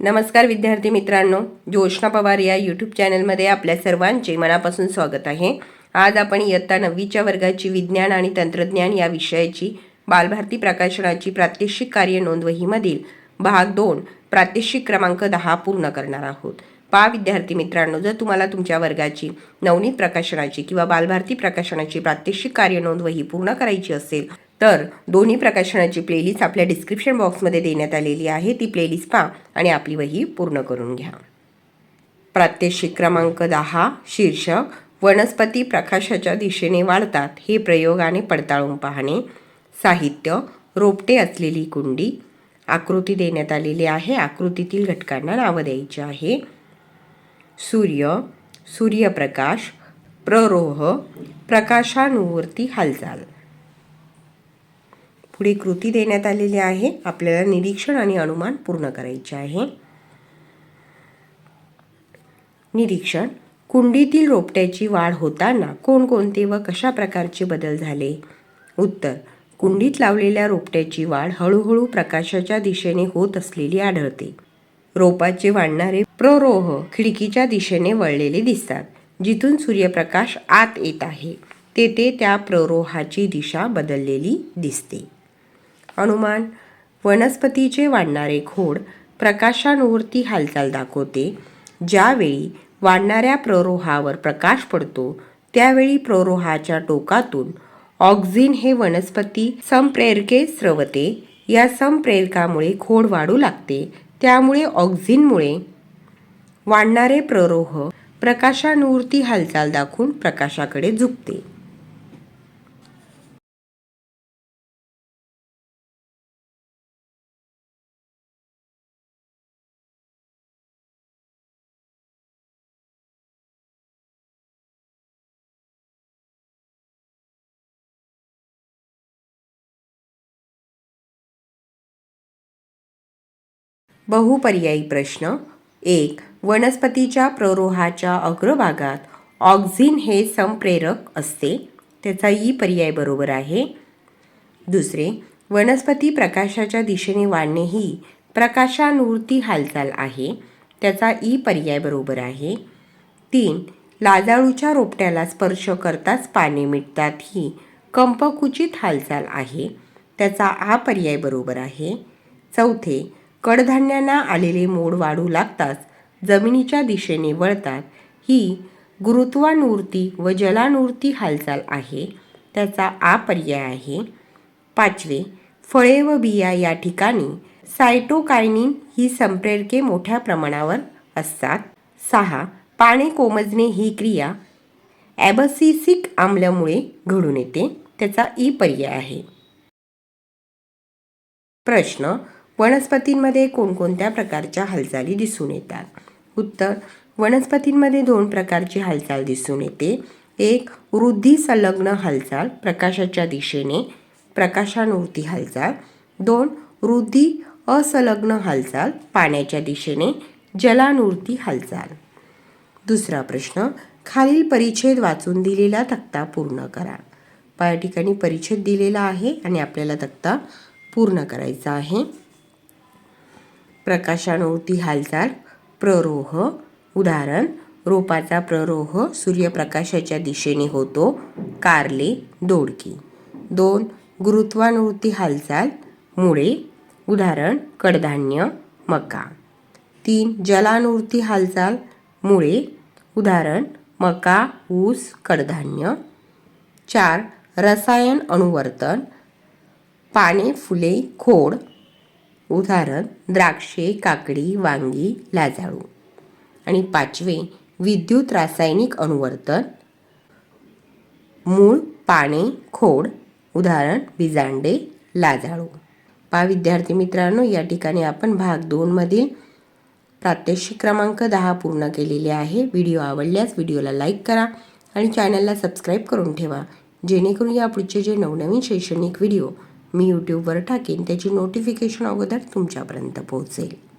नमस्कार विद्यार्थी मित्रांनो ज्योष्णा पवार या यूट्यूब चॅनलमध्ये आपल्या सर्वांचे मनापासून स्वागत आहे. आज आपण इयत्ता नववीच्या वर्गाची विज्ञान आणि तंत्रज्ञान या विषयाची बालभारती प्रकाशनाची प्रात्यक्षिक कार्य नोंदवहीमधील भाग दोन प्रात्यक्षिक क्रमांक दहा पूर्ण करणार आहोत. पा विद्यार्थी मित्रांनो जर तुम्हाला तुमच्या वर्गाची नवनीत प्रकाशनाची किंवा बालभारती प्रकाशनाची प्रात्यक्षिक कार्य नोंदवही पूर्ण करायची असेल तर दोन्ही प्रकाशनाची प्लेलिस्ट आपल्या डिस्क्रिप्शन बॉक्समध्ये देण्यात आलेली आहे. ती प्लेलिस्ट पहा आणि आपली वही पूर्ण करून घ्या. प्रात्यक्षिक क्रमांक दहा शीर्षक वनस्पती प्रकाशाच्या दिशेने वाढतात. हे प्रयोगाने पडताळून पाहणे. साहित्य रोपटे असलेली कुंडी. आकृती देण्यात आलेली आहे. आकृतीतील घटकांना नावं द्यायची आहे. सूर्य सूर्यप्रकाश प्ररोह प्रकाशानुवर्ती हालचाल. पुढे कृती देण्यात आलेली आहे. आपल्याला निरीक्षण आणि अनुमान पूर्ण करायचे आहे. निरीक्षण. कुंडीतील रोपट्याची वाढ होताना कोणकोणते व कशा प्रकारचे बदल झाले? उत्तर. कुंडीत लावलेल्या रोपट्याची वाढ हळूहळू प्रकाशाच्या दिशेने होत असलेली आढळते. रोपाचे वाढणारे प्ररोह खिडकीच्या दिशेने वळलेले दिसतात. जिथून सूर्यप्रकाश आत येत आहे तेथे त्या प्ररोहाची दिशा बदललेली दिसते. अनुमान वनस्पतीचे वाढणारे खोड प्रकाशानुवर्ती हालचाल दाखवते. ज्यावेळी वाढणाऱ्या प्ररोहावर प्रकाश पडतो त्यावेळी प्ररोहाच्या टोकातून ऑक्झिन हे वनस्पती संप्रेरके स्रवते. या संप्रेरकामुळे खोड वाढू लागते. त्यामुळे ऑक्झिनमुळे वाढणारे प्ररोह प्रकाशानुवृत्ती हालचाल दाखवून प्रकाशाकडे झुकते. बहुपर्यायी प्रश्न. एक वनस्पतीच्या प्ररोहाच्या अग्रभागात ऑक्झिन हे संप्रेरक असते. त्याचा ई पर्याय बरोबर आहे. दुसरे वनस्पती प्रकाशाच्या दिशेने वाढणे ही प्रकाशानुवृत्ती हालचाल आहे. त्याचा ई पर्याय बरोबर आहे. तीन लाजाळूच्या रोपट्याला स्पर्श करताच पाने मिटतात ही कंपकुचित हालचाल आहे. त्याचा आ पर्याय बरोबर आहे. चौथे कडधान्यांना आलेले मोड वाढू लागताच जमिनीच्या दिशेने वळतात. ही गुरुत्वानुवृत्ती व जलानुवृत्ती हालचाल आहे. त्याचा आ पर्याय आहे. पाचवे फळे व बिया या ठिकाणी सायटोकायनिन ही संप्रेरके मोठ्या प्रमाणावर असतात. सहा पाने कोमजणे ही क्रिया ॲबसिसिक आम्ल्यामुळे घडून येते. त्याचा ई पर्याय आहे. प्रश्न वनस्पतींमध्ये कोणकोणत्या प्रकारच्या हालचाली दिसून येतात? उत्तर वनस्पतींमध्ये दोन प्रकारची हालचाल दिसून येते. एक वृद्धी संलग्न हालचाल प्रकाशाच्या दिशेने प्रकाशानुवृत्ती हालचाल. दोन वृद्धी असंलग्न हालचाल पाण्याच्या दिशेने जलानुवृत्ती हालचाल. दुसरा प्रश्न खालील परिच्छेद वाचून दिलेला तक्ता पूर्ण करा. या ठिकाणी परिच्छेद दिलेला आहे आणि आपल्याला तक्ता पूर्ण करायचा आहे. प्रकाशानुवृत्ती हालचाल प्ररोह उदाहरण रोपाचा प्ररोह सूर्यप्रकाशाच्या दिशेने होतो कारले दोडकी. दोन गुरुत्वानुवृत्ती हालचाल मुळे उदाहरण कडधान्य मका. तीन जलानुवृत्ती हालचाल मुळे उदाहरण मका ऊस कडधान्य. चार रसायन अनुवर्तन पाने फुले खोड उदाहरण द्राक्षे काकडी वांगी लाजाळू. आणि पाचवे विद्युत रासायनिक अनुवर्तन. मूळ पाने खोड उदाहरण विजांडे लाजाळू. पा विद्यार्थी मित्रांनो या ठिकाणी आपण भाग दोनमधील प्रात्यक्षिक क्रमांक दहा पूर्ण केलेले आहे. व्हिडिओ आवडल्यास व्हिडिओला लाईक करा आणि चॅनलला सबस्क्राईब करून ठेवा जेणेकरून या पुढचे जे नवनवीन शैक्षणिक व्हिडिओ मी यूट्यूबवर टाकेन त्याची नोटिफिकेशन अगोदर तुमच्यापर्यंत पोहोचेल.